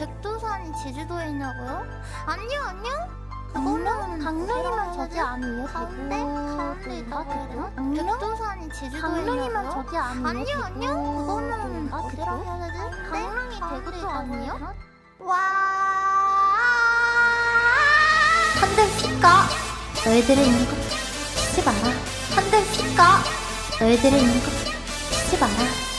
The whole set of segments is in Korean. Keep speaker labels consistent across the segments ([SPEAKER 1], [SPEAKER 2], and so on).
[SPEAKER 1] 백두산이 제주도에 있냐고요? 아니요 아니요. 그거는
[SPEAKER 2] 강릉이면
[SPEAKER 1] 해야
[SPEAKER 2] 아니에요?
[SPEAKER 1] 가운데? 가운데 있다고 해야 되나? 백두산이 제주도에
[SPEAKER 2] 강릉이면
[SPEAKER 1] 있냐고요?
[SPEAKER 2] 저기 아니에요?
[SPEAKER 1] 아니요 아니요. 그거는
[SPEAKER 2] 아,
[SPEAKER 1] 어디라
[SPEAKER 2] 그래요?
[SPEAKER 1] 해야 되지?
[SPEAKER 2] 강릉이
[SPEAKER 1] 가운데
[SPEAKER 2] 대구도
[SPEAKER 1] 있다고 해야
[SPEAKER 2] 아니에요?
[SPEAKER 1] 와. 한대 피까? 너희들의 있는 것 피지 마라. 한대 피까? 너희들의 있는 것 피지 마라.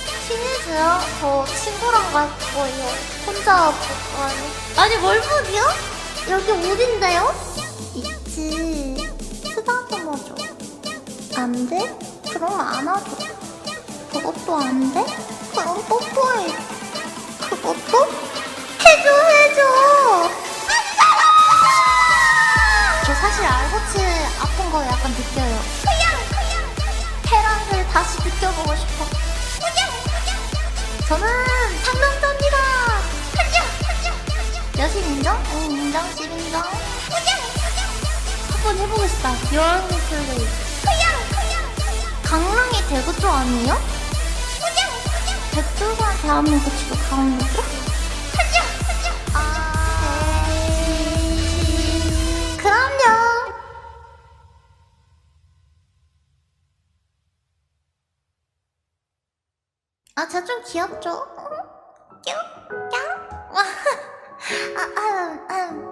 [SPEAKER 1] 친해져요? 저 친구랑 갈 거예요. 혼자 볼 거예요. 아니 뭘 보디요? 여기 어딘데요? 있지. 쓰다듬어 줘. 안 돼? 그럼 안아줘. 그것도 안 돼? 그럼 뽀뽀해. 그것도? 해줘, 해줘! 저 사실 알고치 아픈 거 약간 느껴요. 그냥, 그냥. 테란을 다시 느껴보고 싶어. 그냥. 저는 그냥. 여신 인정? 응, 인정, 실 인정. 한번 해보고 싶다. 여행 플레이. 강릉이 대구 쪽 아니에요? 백두산 대한민국 지도 강릉 쪽? 아, 저 좀 귀엽죠? 뀨, 뀨. 아, 아, 아, 음.